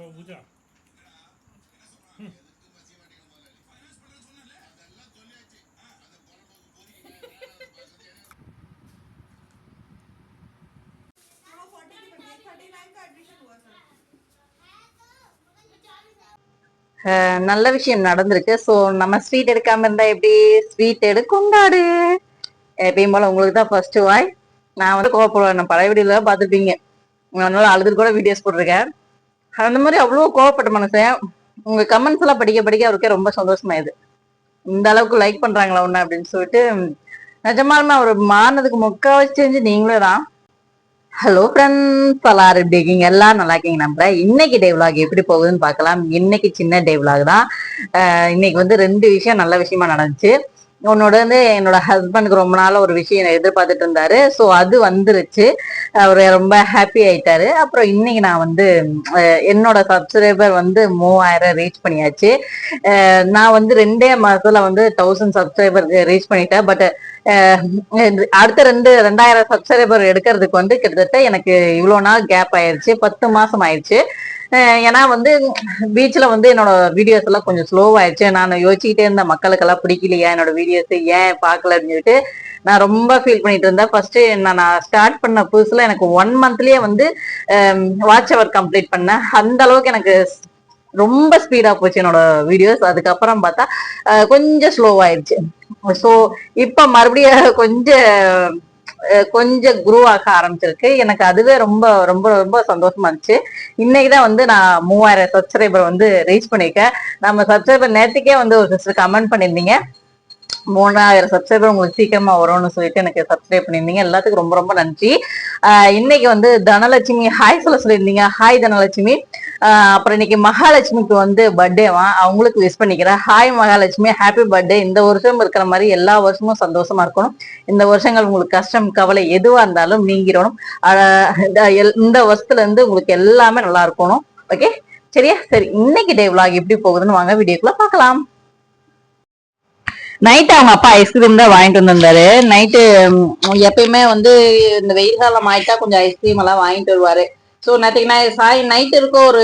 அப்போ பூஜா அஹ் நல்ல விஷயம் நடந்திருக்கு. ஸோ நம்ம ஸ்வீட் எடுக்காம இருந்தா எப்படி? ஸ்வீட் எடு கொண்டாடு. எப்பயும் போல உங்களுக்கு தான் ஃபர்ஸ்ட் வாய். நான் வந்து கோவப்படுவேன். நான் பழைய வீடியோல பார்த்துருப்பீங்க. அதனால அழுது கூட வீடியோஸ் போட்டிருக்கேன். அந்த மாதிரி அவ்வளோ கோவப்பட்ட மனுஷன். உங்க கமெண்ட்ஸ் எல்லாம் படிக்க படிக்க அவருக்கே ரொம்ப சந்தோஷமாயுது இந்த அளவுக்கு லைக் பண்றாங்களா ஒண்ணு அப்படின்னு சொல்லிட்டு நிஜமாலுமே அவர் மாறினதுக்கு முக்காவாசி செஞ்சு நீங்களே தான். ஹலோ ஃப்ரெண்ட்ஸ் எல்லாரும் எப்படி இருக்கீங்க? எல்லாம் நல்லா இருக்கீங்க நம்புறேன். இன்னைக்கு டே எப்படி போகுதுன்னு பார்க்கலாம். இன்னைக்கு சின்ன டே தான். இன்னைக்கு வந்து ரெண்டு விஷயம் நல்ல விஷயமா நடந்துச்சு. உன்னோட வந்து என்னோட ஹஸ்பண்டுக்கு ரொம்ப நாள் ஒரு விஷயம் எதிர்பார்த்துட்டு இருந்தாரு. ஸோ அது வந்துருச்சு. அவர் ரொம்ப ஹாப்பி ஆயிட்டாரு. அப்புறம் இன்னைக்கு நான் வந்து என்னோட சப்ஸ்கிரைபர் வந்து மூவாயிரம் ரீச் பண்ணியாச்சு. நான் வந்து ரெண்டே மாசத்துல வந்து தௌசண்ட் சப்ஸ்கிரைபர் ரீச் பண்ணிட்டேன். பட் அடுத்த ரெண்டு ரெண்டாயிரம் சப்ஸ்கிரைபர் எடுக்கிறதுக்கு வந்து கிட்டத்தட்ட எனக்கு இவ்வளோ நாள் கேப் ஆயிடுச்சு பத்து மாசம் ஆயிடுச்சு ஏன்னா வந்து பீச்சில் வந்து என்னோட வீடியோஸ் எல்லாம் கொஞ்சம் ஸ்லோவாயிடுச்சு நான் யோசிச்சுக்கிட்டே இருந்த மக்களுக்கெல்லாம் பிடிக்கலையா என்னோட வீடியோஸ் ஏன் பார்க்கலன்னு அப்படின்னு சொல்லிட்டு. நான் ரொம்ப ஃபீல் பண்ணிட்டு இருந்தேன். ஃபர்ஸ்ட் நான் ஸ்டார்ட் பண்ண புதுசுல எனக்கு ஒன் மந்த்லயே வந்து வாட்ச் அவர் கம்ப்ளீட் பண்ணேன். அந்த அளவுக்கு எனக்கு ரொம்ப ஸ்பீடா போச்சு என்னோட வீடியோஸ் அதுக்கப்புறம் பார்த்தா கொஞ்சம் ஸ்லோ ஸோ இப்ப மறுபடியும் கொஞ்சம் கொஞ்சம் குரூ ஆக ஆரம்பிச்சிருக்கு. எனக்கு அதுவே ரொம்ப ரொம்ப ரொம்ப சந்தோஷமா இருந்துச்சு. இன்னைக்கு தான் வந்து நான் மூவாயிரம் சப்ஸ்கிரைபர் வந்து ரீச் பண்ணியிருக்கேன் நம்ம சப்ஸ்கிரைபர் நேற்றுக்கே வந்து ஒரு சிஸ்டர் கமெண்ட் பண்ணியிருந்தீங்க. மூணாயிரம் சப்ஸ்கிரைபர் உங்களுக்கு சீக்கிரமா வரும்னு சொல்லிட்டு எனக்கு சப்ஸ்கிரைப் பண்ணியிருந்தீங்க. எல்லாத்துக்கும் ரொம்ப ரொம்ப நன்றி. ஆஹ் இன்னைக்கு வந்து தனலட்சுமி ஹாய் சொல்ல சொல்லியிருந்தீங்க. ஹாய் தனலட்சுமி. அப்புறம் இன்னைக்கு மகாலட்சுமிக்கு வந்து பர்த்டேவா அவங்களுக்கு விஷ் பண்ணிக்கிறேன். ஹாய் மகாலட்சுமி. ஹாப்பி பர்த்டே இந்த வருஷம் இருக்கிற மாதிரி எல்லா வருஷமும் சந்தோஷமா இருக்கணும். இந்த வருஷங்கள் உங்களுக்கு கஷ்டம் கவலை எதுவா இருந்தாலும் நீங்கிடணும். இந்த வருஷத்துல இருந்து உங்களுக்கு எல்லாமே நல்லா இருக்கணும். ஓகே சரியா? சரி இன்னைக்கு டே vlog எப்படி போகுதுன்னு வாங்க வீடியோக்குள்ள பார்க்கலாம். நைட் அவங்க அப்பா ஐஸ்கிரீம் தான் வாங்கிட்டு வந்திருந்தாரு. நைட்டு எப்பயுமே வந்து இந்த வெயில் காலம் ஆயிட்டா கொஞ்சம் ஐஸ்கிரீம் எல்லாம் வாங்கிட்டு வருவாரு. ஸோ நேற்றுக்கு நான் சாய் நைட் இருக்கும் ஒரு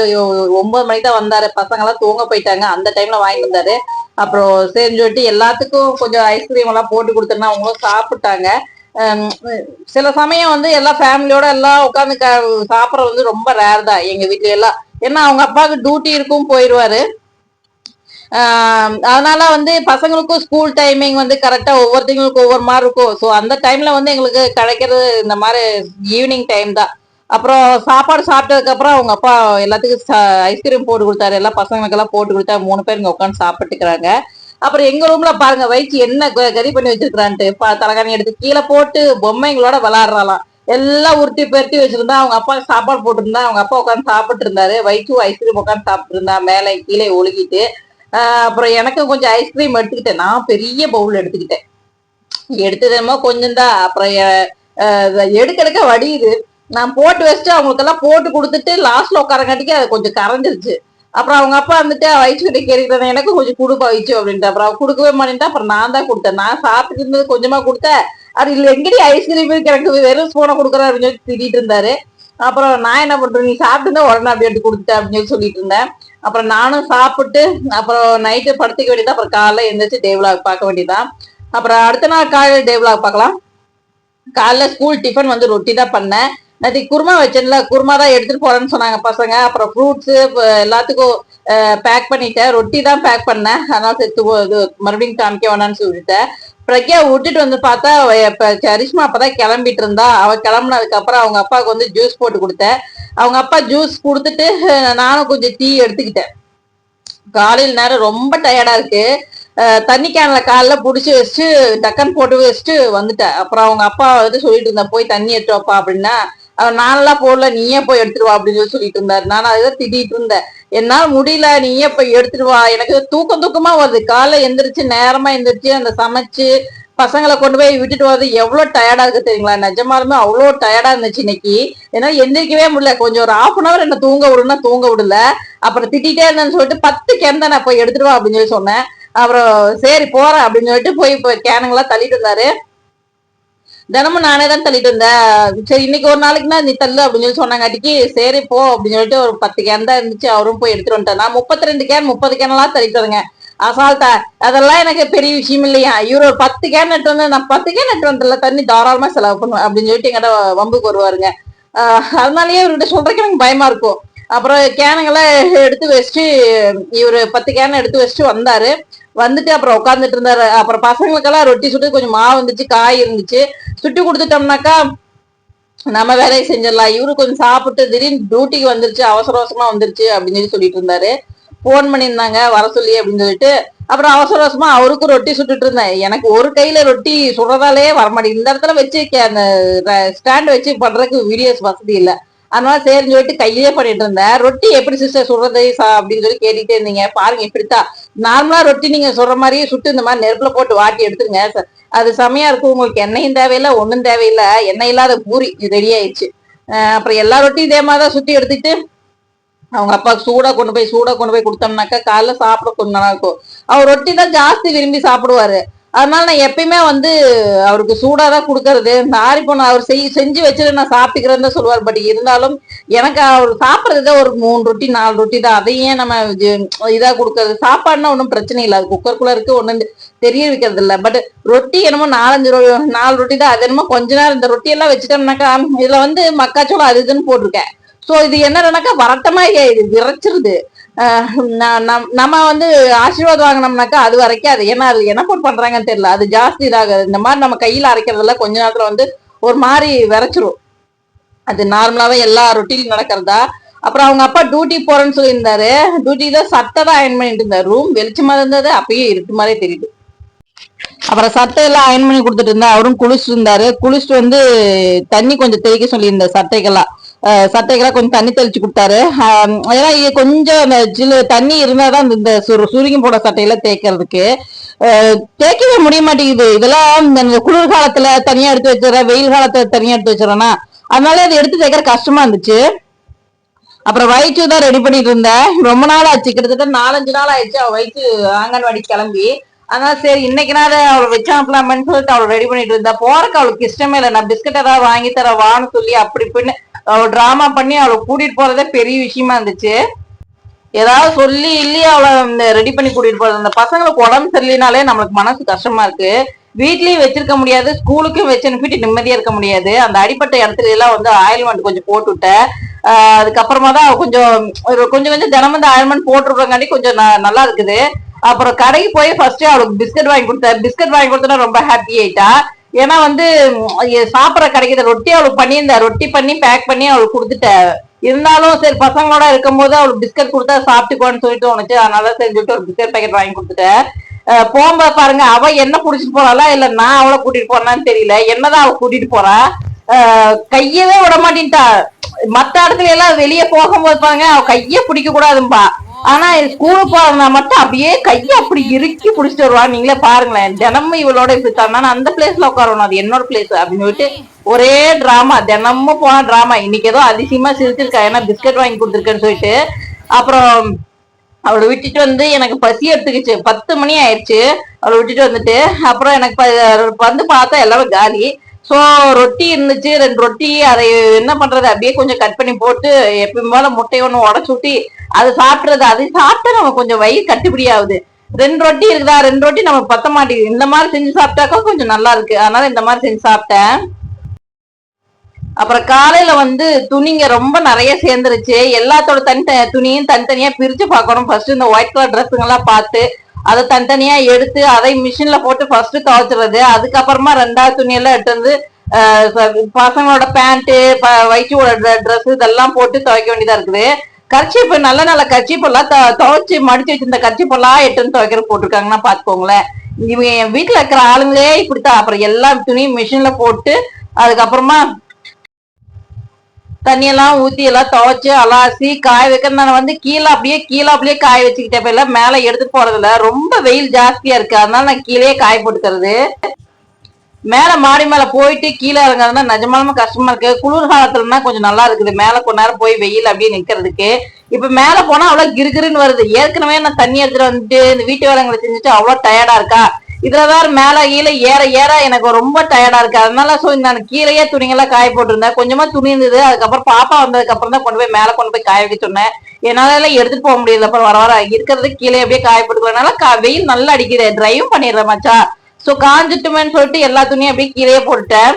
ஒன்பது மணி தான் வந்தாரு. பசங்க எல்லாம் தூங்க போயிட்டாங்க. அந்த டைம்ல வாங்கிட்டு வந்தாரு. அப்புறம் சரின்னு சொல்லிட்டு எல்லாத்துக்கும் கொஞ்சம் ஐஸ்கிரீம் எல்லாம் போட்டு கொடுத்தேன்னா அவங்களும் சாப்பிட்டாங்க. சில சமயம் வந்து எல்லா ஃபேமிலியோட எல்லாம் உட்காந்து சாப்பிட்றது வந்து ரொம்ப ரேர் தான். எங்க வீட்ல எல்லாம். ஏன்னா அவங்க அப்பாவுக்கு டியூட்டி இருக்கும் போயிடுவாரு அதனால வந்து பசங்களுக்கும் ஸ்கூல் டைமிங் வந்து கரெக்டாக ஒவ்வொருத்தங்களுக்கும் ஒவ்வொரு மாதிரி இருக்கும். ஸோ அந்த டைம்ல வந்து எங்களுக்கு கிடைக்கிறது இந்த மாதிரி ஈவினிங் டைம் தான். அப்புறம் சாப்பாடு சாப்பிட்டதுக்கு அப்புறம் அவங்க அப்பா எல்லாத்துக்கும் ஐஸ்கிரீம் போட்டு கொடுத்தாரு. எல்லா பசங்களுக்கெல்லாம் போட்டு கொடுத்தா மூணு பேர் இங்கே உட்காந்து சாப்பிட்டுக்கிறாங்க. அப்புறம் எங்க ரூம்ல பாருங்க வயிற்று என்ன க- கதி பண்ணி வச்சிருக்கிறான்ட்டு. தலைகாணி எடுத்து கீழே போட்டு பொம்மைங்களோட விளாடுறாளாம் எல்லாம் உருட்டி பெருட்டி வச்சிருந்தா அவங்க அப்பா சாப்பாடு போட்டிருந்தா அவங்க அப்பா உட்காந்து சாப்பிட்டு இருந்தாரு வயிற்று ஐஸ்கிரீம் உட்காந்து சாப்பிட்டு இருந்தா மேலே கீழே ஒழுகிட்டு. அப்புறம் எனக்கும் கொஞ்சம் ஐஸ்கிரீம் எடுத்துக்கிட்டேன். நான் பெரிய பவுல் எடுத்துக்கிட்டேன். எடுத்ததுமோ கொஞ்சம் தான் அப்புறம் எடுக்க எடுக்க வடியுது. நான் போட்டு வச்சுட்டு அவங்களுக்கெல்லாம் போட்டு கொடுத்துட்டு லாஸ்ட்ல உட்காரங்காட்டிக்கு அது கொஞ்சம் கரைஞ்சிருச்சு. அப்புறம் அவங்க அப்பா வந்துட்டு வயிற்று கேட்கிறேன் எனக்கு கொஞ்சம் கொடுப்பா வயிற்று அப்படின்ட்டு. அப்புறம் அவ கொடுக்கவே மாட்டேன்ட்டு அப்புறம் நான் தான் கொடுத்தேன். நான் சாப்பிட்டு இருந்தது கொஞ்சமா கொடுத்தேன் அது இல்லை எங்கடி ஐஸ்கிரீம் இருக்கு எனக்கு வெறும் ஸ்பூனை கொடுக்குறேன் அப்படின்னு சொல்லி திட்டிட்டு இருந்தாரு. அப்புறம் நான் என்ன பண்றேன் நீ சாப்பிட்டு இருந்தா உடனே அப்படியே எடுத்து கொடுத்துட்டேன் அப்படின்னு சொல்லி சொல்லிட்டு இருந்தேன். அப்புறம் நானும் சாப்பிட்டு அப்புறம் நைட்டு படுத்துக்க வேண்டியது அப்புறம் காலைல எழுந்திரிச்சு டேவ்லாக் பார்க்க வேண்டியதான் அப்புறம் அடுத்த நாள் காலையில டேவ்லாக் பார்க்கலாம். காலைல ஸ்கூல் டிஃபன் வந்து ரொட்டி தான் பண்ணேன். நேற்று குருமா வச்சேன்ல குருமா தான் எடுத்துட்டு போறேன்னு சொன்னாங்க பசங்க. அப்புறம் ஃப்ரூட்ஸ் எல்லாத்துக்கும் பேக் பண்ணிட்டேன். ரொட்டி தான் பேக் பண்ணேன். அதனால செத்து இது மறுபடியும் காமிக்க வேணாம்னு சொல்லிட்டேன். பிரக்யா விட்டுட்டு வந்து பார்த்தா இப்ப கரிஷ்மா அப்பதான் கிளம்பிட்டு இருந்தா அவ கிளம்புனதுக்கு அப்புறம் அவங்க அப்பாவுக்கு வந்து ஜூஸ் போட்டு கொடுத்தேன். அவங்க அப்பா ஜூஸ் கொடுத்துட்டு நானும் கொஞ்சம் டீ எடுத்துக்கிட்டேன். காலையில் நேரம் ரொம்ப டயர்டா இருக்கு. தண்ணி கேன்ல காலைல புடிச்சு வச்சுட்டு டக்கன் போட்டு வச்சுட்டு வந்துட்டேன். அப்புறம் அவங்க அப்பா வந்து சொல்லிட்டு இருந்தா போய் தண்ணி எடுத்து வைப்பா அப்படின்னா அவர் போடல நீயே போய் எடுத்துட்டு வா அப்படின்னு சொல்லி சொல்லிட்டு இருந்தாரு. நான் அதை திட்டிட்டு இருந்தேன். என்னால முடியல நீயே போய் எடுத்துட்டு வா. எனக்கு தூக்கம் தூக்கமா வருது. காலை எந்திரிச்சு நேரமா எந்திரிச்சு அந்த சமைச்சு பசங்களை கொண்டு போய் விட்டுட்டு வரது எவ்வளவு டயர்டா இருக்கு தெரியுங்களா? நிஜமாலுமே அவ்வளோ டயர்டா இருந்துச்சு இன்னைக்கு. ஏன்னா எந்திரிக்கவே முடியல. கொஞ்சம் ஒரு ஹாஃப் அன் அவர் என்ன தூங்க விடுனா தூங்க விடல. அப்புறம் திட்டிகிட்டே இருந்தேன்னு சொல்லிட்டு பத்து கேன் தான் நான் போய் எடுத்துட்டு வா அப்படின்னு சொல்லி சொன்னேன். அப்புறம் சரி போறேன் அப்படின்னு சொல்லிட்டு போய் இப்போ கேனுங்கெல்லாம் தள்ளிட்டு இருந்தாரு. தினமும் நானே தான் தள்ளிட்டு இருந்தேன். சரி இன்னைக்கு ஒரு நாளைக்குன்னா நீ தள்ளு அப்படின்னு சொல்லி சொன்னாங்காட்டிக்கு சரி போ அப்படின்னு சொல்லிட்டு ஒரு பத்து கேன் தான் இருந்துச்சு. அவரும் போய் எடுத்துட்டு வந்துட்டேன் நான் முப்பத்தி ரெண்டு கேன் முப்பது கேன் தள்ளிட்டு வரேங்க அசால்ட்டா அதெல்லாம் எனக்கு பெரிய விஷயம் இல்லையா? இவர் ஒரு பத்து கேன் நட்டு வந்து நான் பத்து கேன் நட்டு வந்தல தண்ணி தாராளமா செலவு பண்ணுவேன் அப்படின்னு சொல்லிட்டு எங்கிட்ட வம்புக்கு வருவாருங்க அதனாலயே இவர்கிட்ட சொல்றதுக்கு எனக்கு பயமா இருக்கும். அப்புறம் கேனுங்கெல்லாம் எடுத்து வச்சுட்டு இவர் பத்து கேன் எடுத்து வச்சுட்டு வந்தாரு. வந்துட்டு அப்புறம் உட்காந்துட்டு இருந்தாரு. அப்புறம் பசங்களுக்கெல்லாம் ரொட்டி சுட்டு கொஞ்சம் மாவு இருந்துச்சு காய் இருந்துச்சு. சுட்டு கொடுத்துட்டோம்னாக்கா நம்ம வேலையை செஞ்சிடலாம். இவரு கொஞ்சம் சாப்பிட்டு திடீர்னு டியூட்டிக்கு வந்துருச்சு அவசர அவசரமா வந்துருச்சு அப்படின்னு சொல்லி சொல்லிட்டு இருந்தாரு. ஃபோன் பண்ணியிருந்தாங்க வர சொல்லி அப்படின்னு சொல்லிட்டு. அப்புறம் அவசர அவசரமா அவருக்கும் ரொட்டி சுட்டுட்டு இருந்தேன். எனக்கு ஒரு கையில ரொட்டி சுடுறதாலே வரமாட்டேங்குது. இந்த இடத்துல வச்சு கே- அந்த ஸ்டாண்ட் வச்சு பண்றதுக்கு வீடியோஸ் வசதி இல்லை. அதனால சரின்னு சொல்லிட்டு கையிலே பண்ணிட்டு இருந்தேன். ரொட்டி எப்படி சிஸ்டர் சுடுறது சா- அப்படின்னு சொல்லி கேட்டுட்டே இருந்தீங்க. பாருங்க இப்படித்தான். நார்மலா ரொட்டி நீங்க சுடுற மாதிரியே சுட்டு இந்த மாதிரி நெருப்புல போட்டு வாட்டி எடுத்துருங்க. ச- அது செமையா இருக்கும். உங்களுக்கு எண்ணெயும் தேவையில்லை ஒண்ணும் தேவையில்லை. எண்ணெய் இல்லாத பூரி ரெடி ஆயிடுச்சு. அப்புறம் எல்லா ரொட்டியும் இதே மாதிரி தான் சுட்டி எடுத்துட்டு அவங்க அப்பாவுக்கு சூடா கொண்டு போய் சூடா கொண்டு போய் கொடுத்தோம்னாக்கா காலைல சாப்பிட கொஞ்சம் நல்லா இருக்கும். அவர் ரொட்டி தான் ஜாஸ்தி விரும்பி சாப்பிடுவாரு. அதனால நான் எப்பயுமே வந்து அவருக்கு சூடா தான் கொடுக்கறது. இந்த ஆரி போன அவர் செய் செஞ்சு வச்சுட்டு நான் சாப்பிட்டுக்கிறேன்னு தான் சொல்லுவார். பட் இருந்தாலும் எனக்கு அவர் சாப்பிட்றது ஒரு மூணு ரொட்டி நாலு ரொட்டி தான். அதையும் நம்ம இதாக இதா கொடுக்கறது? சாப்பாடுனா ஒன்றும் பிரச்சனை இல்லை. அது குக்கருக்குள்ள இருக்கு ஒன்றும் தெரிய வைக்கிறது இல்லை. பட் ரொட்டி என்னமோ நாலஞ்சு ரொ- நாலு ரொட்டி தான். அது என்னமோ கொஞ்ச நேரம் இந்த ரொட்டி எல்லாம் வச்சுட்டோம்னாக்கா இதுல வந்து மக்காச்சோளம் அது இதுன்னு போட்டிருக்கேன். சோ இது என்னன்னாக்கா வரட்டமா இது விரைச்சிருது. நம்ம வந்து ஆசீர்வாதம் வாங்கினோம்னாக்கா அது வரைக்கும் அது ஏன்னா அது என்ன போட்டு பண்றாங்கன்னு தெரியல. அது ஜாஸ்தி இதாகுது இந்த மாதிரி நம்ம கையில அரைக்கிறதுல கொஞ்ச நேரத்துல வந்து ஒரு மாதிரி விரைச்சிரும். அது நார்மலாவே எல்லா ரொட்டிலும் நடக்கிறதா? அப்புறம் அவங்க அப்பா டியூட்டி போறேன்னு சொல்லியிருந்தாரு. டியூட்டி தான் சட்டை தான் அயன் பண்ணிட்டு இருந்தாரு. ரூம் வெளிச்சமா இருந்தது அப்பயே இருட்டு மாதிரியே தெரியுது. அப்புறம் சட்டை எல்லாம் அயன் பண்ணி கொடுத்துட்டு இருந்தா அவரும் குளிச்சுட்டு இருந்தாரு. குளிச்சுட்டு வந்து தண்ணி கொஞ்சம் தெளிக்க சொல்லியிருந்த சட்டைக்கெல்லாம். சட்டைக்கெல்லாம் கொஞ்சம் தண்ணி தெளிச்சு கொடுத்தாரு. ஏன்னா கொஞ்சம் ஜில்லு தண்ணி இருந்தாதான் இந்த- இந்த சுரு சுருங்கி போட சட்டையெல்லாம் தேய்க்கிறதுக்கு. தேய்க்கவே முடிய மாட்டேங்குது. இதெல்லாம் இந்த குளிர் காலத்துல தனியா எடுத்து வச்சிடறேன் வெயில் காலத்துல தனியா எடுத்து வச்சிடறேன்னா அதனால அதை எடுத்து தேய்க்கிற கஷ்டமா இருந்துச்சு. அப்புறம் வயிற்று தான் ரெடி பண்ணிட்டு இருந்தேன். ரொம்ப நாள் ஆச்சு. கிட்டத்தட்ட நாலஞ்சு நாள் ஆயிடுச்சு. அவள் வயிற்று ஆங்கன்வாடி கிளம்பி. அதனால சரி இன்னைக்கு நான் அவளை வச்சு சொல்லிட்டு அவளை ரெடி பண்ணிட்டு இருந்தா போறக்கு அவளுக்கு இஷ்டமே இல்லை. நான் பிஸ்கட் ஏதாவது வாங்கி தர வான்னு சொல்லி அப்படி இப்படின்னு அவள் டிராமா பண்ணி அவளை கூட்டிட்டு போறதே பெரிய விஷயமா இருந்துச்சு. ஏதாவது சொல்லி இல்லையே அவளை ரெடி பண்ணி கூட்டிட்டு போறது. அந்த பசங்களுக்கு உடம்பு சரியில்லைனாலே நம்மளுக்கு மனசு கஷ்டமா இருக்கு. வீட்லயும் வச்சிருக்க முடியாது ஸ்கூலுக்கும் வச்சு அனுப்பிட்டு நிம்மதியா இருக்க முடியாது. அந்த அடிப்பட்ட இடத்துல எல்லாம் வந்து ஆயில்மெண்ட் கொஞ்சம் போட்டு விட்டேன் அதுக்கப்புறமா தான் அவ கொஞ்சம் கொஞ்சம் கொஞ்சம் தினமும் இந்த ஆயில்மெண்ட் போட்டுருக்காண்டி கொஞ்சம் நல்லா இருக்குது. அப்புறம் கடைக்கு போய் ஃபர்ஸ்ட் அவளுக்கு பிஸ்கட் வாங்கி கொடுத்தேன் பிஸ்கட் வாங்கி கொடுத்தா ரொம்ப ஹாப்பி ஆயிட்டா. ஏன்னா வந்து உம், சாப்பிட்ற கிடைக்கிற ரொட்டி அவளுக்கு பண்ணியிருந்தா ரொட்டி பண்ணி பேக் பண்ணி அவளுக்கு கொடுத்துட்டேன் இருந்தாலும் சரி பசங்களோட இருக்கும்போது அவளுக்கு பிஸ்கட் கொடுத்தா சாப்பிட்டுக்கோன்னு சொல்லிட்டு தோணுச்சு அதனால சரி சொல்லிட்டு ஒரு பிஸ்கட் பேக்கெட் வாங்கி கொடுத்துட்டேன் போகும்போது பாருங்க அவ என்ன புடிச்சிட்டு போறாளா இல்ல நான் அவளை கூட்டிட்டு போறான்னு தெரியல. என்னதான் அவ கூட்டிட்டு போறா? கையவே விட மாட்டேன்ட்டா. மத்த இடத்துல எல்லாம் வெளியே போகும்போது பாருங்க அவ கைய பிடிக்க கூடாதும்பா ஆனா ஸ்கூல் போறதுனா மட்டும் அப்படியே கைய அப்படி இறுக்கி பிடிச்சிட்டு வருவா. நீங்களே பாருங்களேன். தினமும் இவளோட இப்படி நான் அந்த பிளேஸ்ல உட்காரணும் அது என்னோட பிளேஸ் அப்படின்னு சொல்லிட்டு ஒரே டிராமா தினமும் போன டிராமா இன்னைக்கு ஏதோ அதிசயமா சிரிச்சிருக்கா. ஏன்னா பிஸ்கட் வாங்கி கொடுத்துருக்கேன்னு சொல்லிட்டு. அப்புறம் அவளை விட்டுட்டு வந்து எனக்கு பசி எடுத்துக்கிச்சு. பத்து மணி ஆயிடுச்சு. அவளை விட்டுட்டு வந்துட்டு. அப்புறம் எனக்கு வந்து பார்த்தா எல்லாரும் காலி. ஸோ ரொட்டி இருந்துச்சு. ரெண்டு ரொட்டி அதை என்ன பண்றது? அப்படியே கொஞ்சம் கட் பண்ணி போட்டு எப்பயும் போல முட்டை ஒன்று உடச்சு ஊட்டி அது சாப்பிடுறது அது சாப்பிட்டா நம்ம கொஞ்சம் வயிறு கட்டுப்படி ஆகுது ரெண்டு ரொட்டி இருக்குதா? ரெண்டு ரொட்டி நம்ம பத்த மாட்டேங்குது. இந்த மாதிரி செஞ்சு சாப்பிட்டாக்கா கொஞ்சம் நல்லா இருக்கு. அதனால இந்த மாதிரி செஞ்சு சாப்பிட்டேன். அப்புறம் காலையில வந்து துணிங்க ரொம்ப நிறைய சேர்ந்துருச்சு. எல்லாத்தோட தனி த- துணியும் தனித்தனியா பிரிச்சு பார்க்கணும். ஃபர்ஸ்ட் இந்த ஒயிட் கலர் ட்ரெஸ்ஸுங்க எல்லாம் பார்த்து அதை தனித்தனியா எடுத்து அதை மிஷின்ல போட்டு ஃபர்ஸ்ட் துவைச்சிடுறது. அதுக்கப்புறமா ரெண்டாவது துணியெல்லாம் எடுத்து வந்து பசங்களோட பேண்ட்டு வயிற்றோட ட்ரெஸ் இதெல்லாம் போட்டு துவைக்க வேண்டியதா இருக்குது. கர்ச்சிப்பு நல்ல நல்ல கர்ச்சிப்பெல்லாம் த- துவைச்சு மடிச்சு வச்சிருந்த கர்ச்சிப்பெல்லாம் எட்டுன்னு துவைக்கிற போட்டிருக்காங்கன்னா பாத்துக்கோங்களேன். இவங்க என் வீட்டுல இருக்கிற ஆளுங்களே இப்படித்தான். அப்புறம் எல்லா துணியும் மிஷின்ல போட்டு அதுக்கப்புறமா தண்ணியெல்லாம் ஊத்தி எல்லாம் துவைச்சு அலாசி காய வைக்கிறது நான் வந்து கீழே அப்படியே கீழே அப்படியே காய வச்சுக்கிட்டே போயில மேல எடுத்துட்டு போறதில்ல. ரொம்ப வெயில் ஜாஸ்தியா இருக்கு. அதனால நான் கீழே காய போட்டுக்கிறது. மேல மாடி மேல போயிட்டு கீழே இறங்குறதுனா நிஜமாலுமே கஷ்டமா இருக்கு. குளிர் காலத்துலன்னா கொஞ்சம் நல்லா இருக்குது. மேல கொஞ்ச நேரம் போய் வெயில் அப்படியே நிக்கிறதுக்கு. இப்ப மேல போனா அவ்வளவு கிருகிருன்னு வருது. ஏற்கனவே நான் தண்ணி எடுத்துட்டு வந்துட்டு இந்த வீட்டு வேலைங்களை செஞ்சுட்டு அவ்வளவு டயர்டா இருக்கா? இதுல வேற மேல கீழே ஏற ஏற எனக்கு ரொம்ப டயர்டா இருக்கு. அதனால சோ நான் கீழேயே துணிங்கெல்லாம் காய போட்டிருந்தேன். கொஞ்சமா துணி இருந்தது. அதுக்கப்புறம் பாப்பா வந்ததுக்கு அப்புறம் தான் கொண்டு போய் மேல கொண்டு போய் காய வைக்க சொன்னேன். என்னால எல்லாம் எடுத்துட்டு போக முடியல. அப்புறம் வர வர இருக்கிறது கீழே அப்படியே காய போட்டுக்கிறதுனால வெயில் நல்லா அடிக்குது. டிரைவ் பண்ணிடுறேன் மச்சா சோ காஞ்சிட்டுமேன்னு சொல்லிட்டு எல்லா துணியும் அப்படியே கீழே போட்டுட்டேன்.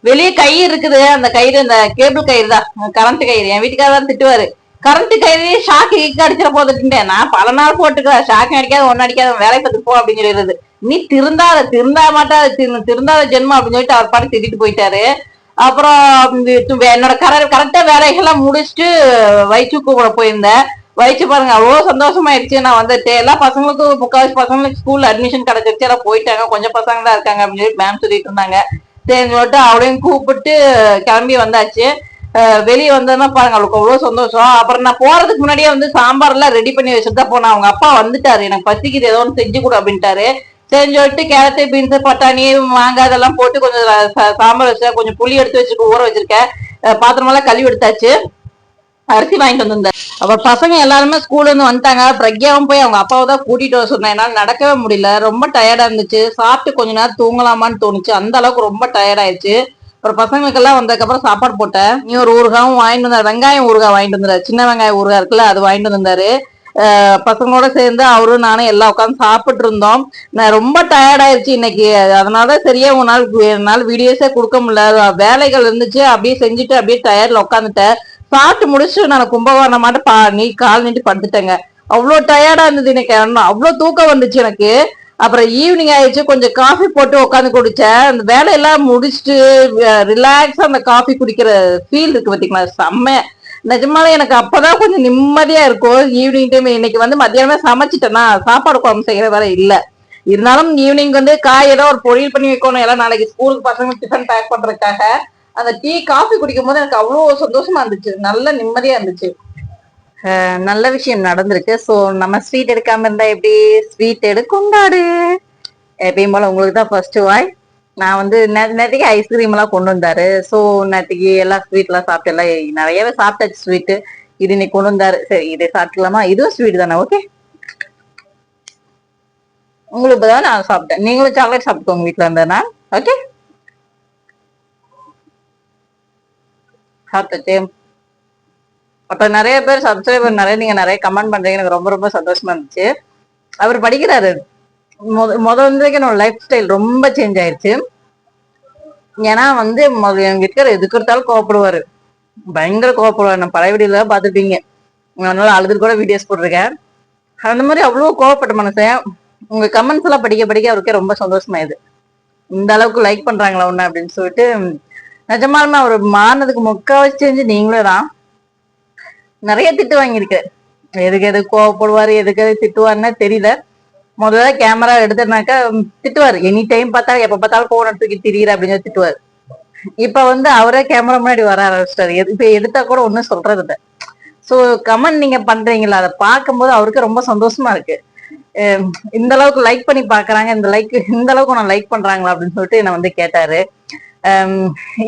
வெளியே கயிறு இருக்குது. அந்த கயிறு இந்த கேபிள் கயிறு தான். கரண்ட் கயிறு. என் வீட்டுக்காரர் தான் திட்டுவாரு. கரண்ட் கயிறு ஷாக்கு கீக்கு அடிச்சிட போதுட்டேன் நான் பல நாள் போட்டுக்கிறேன் ஷாக்கு அடிக்காத ஒன்னு அடிக்காத. வேலை பார்த்து போ அப்படின்னு சொல்லிடுறது. நீ திருந்தாத திருந்தா மாட்டா திரு- திருந்தாத ஜென்மம் அப்படின்னு சொல்லிட்டு அவர் பாட்டு திட்டிட்டு போயிட்டாரு. அப்புறம் என்னோட கர கரெக்டா வேலைகள்லாம் முடிச்சுட்டு வயிற்று கூட போயிருந்தேன். வயிற்று பாருங்க அவ்வளோ சந்தோஷமாயிடுச்சு நான் வந்துட்டு எல்லா பசங்களுக்கும் முக்கால்வாசி பசங்களுக்கு ஸ்கூல்ல அட்மிஷன் கிடைச்சிருச்சு. எல்லாம் போயிட்டாங்க. கொஞ்சம் பசங்க தான் இருக்காங்க அப்படின்னு சொல்லி மேம் சொல்லிட்டு இருந்தாங்க. சரின்னு சொல்லிட்டு அவளையும் கூப்பிட்டு கிளம்பி வந்தாச்சு. வெளியே வந்ததுன்னா பாருங்க அவளுக்கு அவ்வளோ சந்தோஷம். அப்புறம் நான் போறதுக்கு முன்னாடியே வந்து சாம்பார் எல்லாம் ரெடி பண்ணி வச்சுட்டு தான் போனேன். அவங்க அப்பா வந்துட்டாரு. எனக்கு பசிக்குது ஏதோ ஒன்று செஞ்சு கொடு அப்படின்ட்டாரு. செஞ்சு விட்டு கேரட்டு பீன்ஸ் பட்டாணி மாங்காய் இதெல்லாம் போட்டு கொஞ்சம் சாம்பார் வச்சேன் கொஞ்சம் புளி எடுத்து வச்சுட்டு ஊற வச்சிருக்கேன். பாத்திரமெல்லாம் கழுவி எடுத்தாச்சு. அரிசி வாங்கிட்டு வந்திருந்தேன். அப்புறம் பசங்க எல்லாருமே ஸ்கூல்ல இருந்து வந்துட்டாங்க. பிரக்யாவும் போய் அவங்க அப்பாவை தான் கூட்டிட்டு வர சொன்னேன். என்னால நடக்கவே முடியல. ரொம்ப டயர்டா இருந்துச்சு. சாப்பிட்டு கொஞ்ச நேரம் தூங்கலாமான்னு தோணுச்சு. அந்த அளவுக்கு ரொம்ப டயர்டாயிருச்சு அப்புறம் பசங்களுக்கெல்லாம் வந்ததுக்கு அப்புறம் சாப்பாடு போட்டேன். நீ ஒரு ஊறுகாவும் வாங்கிட்டு வந்தாரு. வெங்காயம் ஊறுகாய் வாங்கிட்டு வந்தாரு. சின்ன வெங்காயம் ஊறுகாய் இருக்குல்ல அது வாங்கிட்டு வந்தாரு. பசங்களோட சேர்ந்து அவரும் நானும் எல்லாம் உட்காந்து சாப்பிட்டு இருந்தோம். நான் ரொம்ப டயர்டாயிருச்சு இன்னைக்கு. அதனால சரியா ஒரு நாள் என்னால் வீடியோஸே கொடுக்க முடியல. வேலைகள் இருந்துச்சு. அப்படியே செஞ்சுட்டு அப்படியே டயர்ல உட்காந்துட்டேன். சாப்பிட்டு முடிச்சுட்டு நான் கும்பகோணம் மாட்ட பா நீ கால் நீட்டு படுத்துட்டேங்க. அவ்வளோ டயர்டா இருந்தது எனக்கு. அவ்வளோ தூக்கம் வந்துச்சு எனக்கு. அப்புறம் ஈவினிங் ஆயிடுச்சு. கொஞ்சம் காஃபி போட்டு உட்காந்து குடிச்சேன். அந்த வேலையெல்லாம் முடிச்சுட்டு ரிலாக்ஸா அந்த காஃபி குடிக்கிற ஃபீல் இருக்கு பாத்தீங்களா? செம்ம. நிஜமாலே எனக்கு அப்பதான் கொஞ்சம் நிம்மதியா இருக்கும். ஈவினிங் டைம் இன்னைக்கு வந்து மத்தியானமே சமைச்சிட்டேன்னா சாப்பாடு குழம்பு செய்யற வேலை இல்லை. இருந்தாலும் ஈவினிங் வந்து காய் ஏதோ ஒரு பொரியல் பண்ணி வைக்கணும். எல்லாம் நாளைக்கு ஸ்கூலுக்கு பசங்க டிஃபன் பேக் பண்றதுக்காக. அந்த டீ காஃபி குடிக்கும் போது எனக்கு அவ்வளோ சந்தோஷமா இருந்துச்சு. நல்ல நிம்மதியா இருந்துச்சு. நல்ல விஷயம் நடந்திருக்கு. ஸோ நம்ம ஸ்வீட் எடுக்காம இருந்தா எப்படி? ஸ்வீட் எடு கொண்டாடு. எப்பயும் போல உங்களுக்கு தான் ஃபர்ஸ்ட் வாய் நான் வந்து நேற்றுக்கு ஐஸ்கிரீம் எல்லாம் கொண்டு வந்தாரு. ஸோ நேற்றுக்கு எல்லாம் ஸ்வீட்லாம் சாப்பிட்டு எல்லாம் நிறையவே சாப்பிட்டாச்சு ஸ்வீட்டு இது இன்னைக்கு கொண்டு வந்தாரு. சரி இதை சாப்பிட்டுக்கலாமா? இதுவும் ஸ்வீட் தானே ஓகே உங்களுக்கு தான் நான் சாப்பிட்டேன். நீங்களும் சாக்லேட் சாப்பிட்டுக்கோங்க வீட்டில் இருந்தேன்னா ஓகே சாப்பிட்டுச்சு அப்ப நிறைய பேர் சப்ஸ்கிரைபர் நிறைய நீங்க நிறைய கமெண்ட் பண்றீங்க. எனக்கு ரொம்ப ரொம்ப சந்தோஷமா இருந்துச்சு. அவர் படிக்கிறாரு. முத முத வந்து என்னோட லைஃப் ஸ்டைல் ரொம்ப சேஞ்ச் ஆயிருச்சு. ஏன்னா வந்து மொத எங்க எதுக்கு எடுத்தாலும் கோவப்படுவாரு. பயங்கர கோவப்படுவார். நான் பழைய வீடியோல பாத்துப்பீங்க அதனால அழுது கூட வீடியோஸ் போட்டிருக்கேன். அந்த மாதிரி அவ்வளோ கோவப்பட்ட மனுஷன். உங்க கமெண்ட்ஸ் எல்லாம் படிக்க படிக்க அவருக்கே ரொம்ப சந்தோஷமாயுது இந்த அளவுக்கு லைக் பண்றாங்களா ஒண்ணு அப்படின்னு சொல்லிட்டு நிஜமாலுமே அவர் மாறினதுக்கு முக்காவாசி செஞ்சு நீங்களே தான். நிறைய திட்டு வாங்கியிருக்காரு எதுக்கு எது கோவப்படுவாரு எதுக்கு எது திட்டுவாருன்னு தெரியல. முதல்ல கேமரா எடுத்தனாக்கா திட்டுவார். திட்டுவாரு எனி டைம் பார்த்தா எப்ப பார்த்தாலும் போன தூக்கி திரியிற அப்படின்னு திட்டுவார். இப்ப வந்து அவரே கேமரா முன்னாடி வர ஆரம்பிச்சிட்டாரு. எது- இப்ப எடுத்தா கூட ஒண்ணும் சொல்றது இல்ல. சோ கமெண்ட் நீங்க பண்றீங்களா? அதை பார்க்கும்போது அவருக்கு ரொம்ப சந்தோஷமா இருக்கு. இந்த அளவுக்கு லைக் பண்ணி பாக்குறாங்க இந்த லைக் இந்த அளவுக்கு நான் லைக் பண்றாங்களா? அப்படின்னு சொல்லிட்டு என்ன வந்து கேட்டாரு.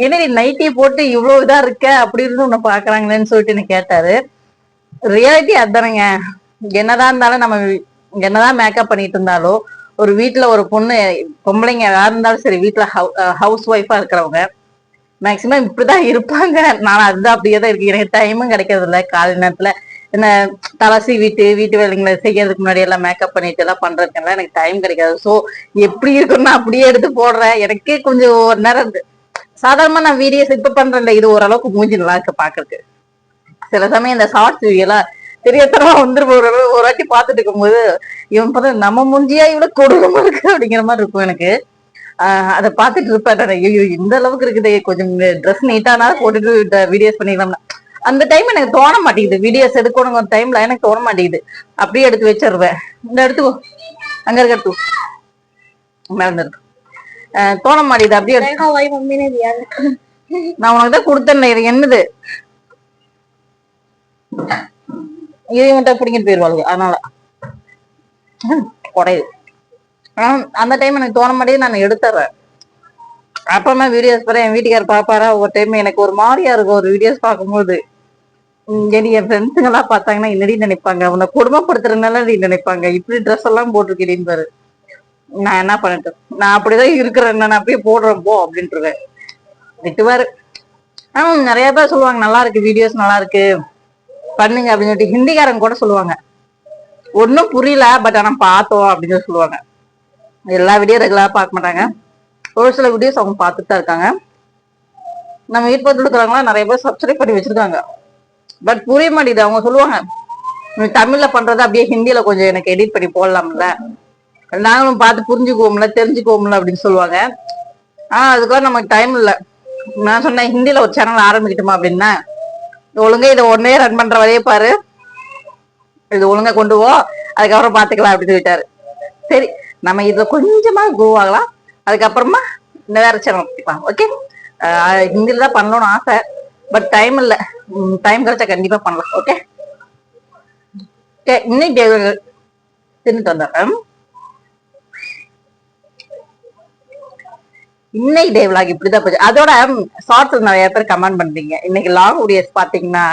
என்ன நீ நைட்டி போட்டு இவ்வளவு இதா இருக்க? அப்படி இருந்து உன்னை பாக்குறாங்களேன்னு சொல்லிட்டு என்ன கேட்டாரு. ரியாலிட்டி அதானுங்க. என்னதான் இருந்தாலும் நம்ம என்னதான் மேக்கப் பண்ணிட்டு இருந்தாலும் ஒரு வீட்டுல ஒரு பொண்ணு பொம்பளைங்க யாரா இருந்தாலும் சரி வீட்டுல ஹவுஸ் ஒய்ஃபா இருக்கிறவங்க மேக்சிமம் இப்படிதான் இருப்பாங்க. நான் அதுதான் அப்படியே தான் இருக்கு எனக்கு டைமும் கிடைக்கிறது இல்லை காலை நேரத்துல என்ன தலசி வீட்டு வீட்டு வேலைங்களை செய்யறதுக்கு முன்னாடி எல்லாம் மேக்கப் பண்ணிட்டு எல்லாம் பண்றதுக்கெல்லாம் எனக்கு டைம் கிடைக்காது. சோ எப்படி இருக்குன்னு அப்படியே எடுத்து போடுறேன். எனக்கே கொஞ்சம் ஒரு நேரம் இருந்து- சாதாரணமா நான் வீடியோஸ் இப்ப பண்றேன்ல இது ஓரளவுக்கு மூஞ்சி நல்லா இருக்கு பாக்குறதுக்கு. சில சமயம் இந்த ஷார்ட்ஸ் வீடியோலாம் தெரியத்தனமா வந்துரும். ஒரு ஒரு வாட்டி பாத்துட்டு இருக்கும்போது இவன் பார்த்தா நம்ம மூஞ்சியா இவ்வளவு கொடூரமா இருக்கு அப்படிங்கிற மாதிரி இருக்கும் எனக்கு. ஆஹ் அதை பார்த்துட்டு இருப்பேன் ஐயோ இந்த அளவுக்கு இருக்குது. கொஞ்சம் ட்ரெஸ் நீட்டானா போட்டுட்டு வீடியோஸ் பண்ணிக்கலாம்னா அந்த டைம் எனக்கு தோண மாட்டேங்குது. வீடியோஸ் எடுக்கணுங்கிற டைம்ல எனக்கு தோண மாட்டேங்குது. அப்படியே எடுத்து வச்சிருவேன். இந்த எடுத்துக்கோ. அங்க இருக்க எடுத்துக்கோ. மறந்துருக்கு தோண மாட்டேது அப்படியே நான் உனக்கு தான் கொடுத்தேன். என்னது இதை மட்டும் பிடிங்கிட்டு போயிருவாளுங்க. அதனால. குறையுது அந்த டைம் எனக்கு தோண மாட்டேங்குது. நான் எடுத்துறேன். அப்பமா வீடியோஸ் பாரு. என் வீட்டுக்காரர் பாப்பாரா? ஒவ்வொரு டைம் எனக்கு ஒரு மாதிரியா இருக்கும். ஒரு வீடியோஸ் பார்க்கும்போது. உம், என் ஃப்ரெண்ட்ஸுங்க எல்லாம் பார்த்தாங்கன்னா என்னடி நினைப்பாங்க? உன்னை கொடுமைப்படுத்துறதுனால நீ நினைப்பாங்க. இப்படி ட்ரெஸ் எல்லாம் போட்டிருக்கீன்னு பாரு. நான் என்ன பண்ணட்டும்? நான் அப்படிதான் இருக்கிறேன் நான் அப்படியே போடுறேன். போ அப்படின்ட்டுருவேன் திட்டுவாரு ஆனா நிறைய பேர் சொல்லுவாங்க நல்லா இருக்கு வீடியோஸ் நல்லா இருக்கு. பண்ணுங்க அப்படின்னு சொல்லிட்டு ஹிந்திக்காரங்க கூட சொல்லுவாங்க. ஒன்றும் புரியல பட் ஆனா பார்த்தோம் அப்படின்னு சொல்லி சொல்லுவாங்க. எல்லா வீடியோ ரெகுலராக பார்க்க மாட்டாங்க. ஒரு சில வீடியோஸ் அவங்க பார்த்துட்டு தான் இருக்காங்க. நம்ம வீட்டு பார்த்து இருக்கிறவங்களாம் நிறைய பேர் சப்ஸ்கிரைப் பண்ணி வச்சிருக்காங்க. பட் புரிய மாட்டேங்குது. அவங்க சொல்லுவாங்க நீ தமிழ்ல பண்றதை அப்படியே ஹிந்தியில கொஞ்சம் எனக்கு எடிட் பண்ணி போடலாம்ல. நாங்களும் பார்த்து புரிஞ்சுக்குவோம்ல தெரிஞ்சுக்குவோம்ல அப்படின்னு சொல்லுவாங்க. ஆனா அதுக்காக நமக்கு டைம் இல்லை. நான் சொன்னேன் ஹிந்தியில ஒரு சேனல் ஆரம்பிக்கட்டுமா அப்படின்னா. ஒழுங்கா இதை உடனே ரன் பண்ற வரையே பாரு. இது ஒழுங்கா கொண்டு போ. அதுக்கப்புறம் பாத்துக்கலாம் அப்படின்னு சொல்லிட்டாரு. சரி நம்ம இதுல கொஞ்சமா கோ ஆகலாம். அதுக்கப்புறமா இந்த வேற சேனல் ஓகே ஹிந்தியில தான் பண்ணணும்னு ஆசை. பட் டைம் இல்ல. டைம் கிடைச்சா கண்டிப்பா பண்ணலாம். ஓகே இன்னைக்கு தின்னுட்டு வந்துடுறேன் இன்னைக்கு டே vlog இப்படிதான் போச்சு. அதோட ஷார்ட்ஸ் நிறைய பேர் கமெண்ட் பண்றீங்க. இன்னைக்கு லாங் வீடியோஸ் பாத்தீங்கன்னா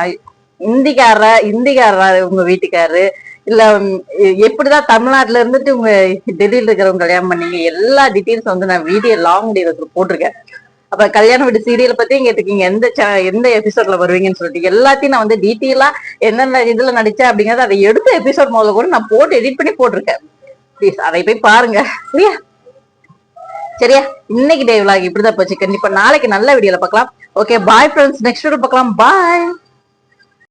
இந்திக்கார இந்திக்காரர் உங்க வீட்டுக்காரரு இல்ல எப்படிதான் தமிழ்நாட்டுல இருந்துட்டு உங்க டெல்லியில இருக்கிறவங்க கல்யாணம் பண்ணீங்க எல்லா டீட்டெயில்ஸ் வந்து நான் வீடியோ லாங் வீடியோஸ் போட்டிருக்கேன். அப்ப கல்யாண வீடு சீரியல் பத்தியும் கேட்டுக்கீங்க எந்த எந்த எபிசோட்ல வருவீங்கன்னு சொல்லிட்டு. எல்லாத்தையும் நான் வந்து டீட்டெயிலா என்னென்ன இதுல நடிச்சேன் அப்படிங்கறத அதை எடுத்த எபிசோட் முதல்ல கூட நான் போட்டு எடிட் பண்ணி போட்டிருக்கேன். ப்ளீஸ் அதை போய் பாருங்க. சரியா? சரியா? இன்னைக்கு டே விலாக் இப்படிதான் போச்சு. கண்டிப்பா நாளைக்கு நல்ல வீடியோல பார்க்கலாம். Okay bye friends next video பார்க்கலாம். பாய்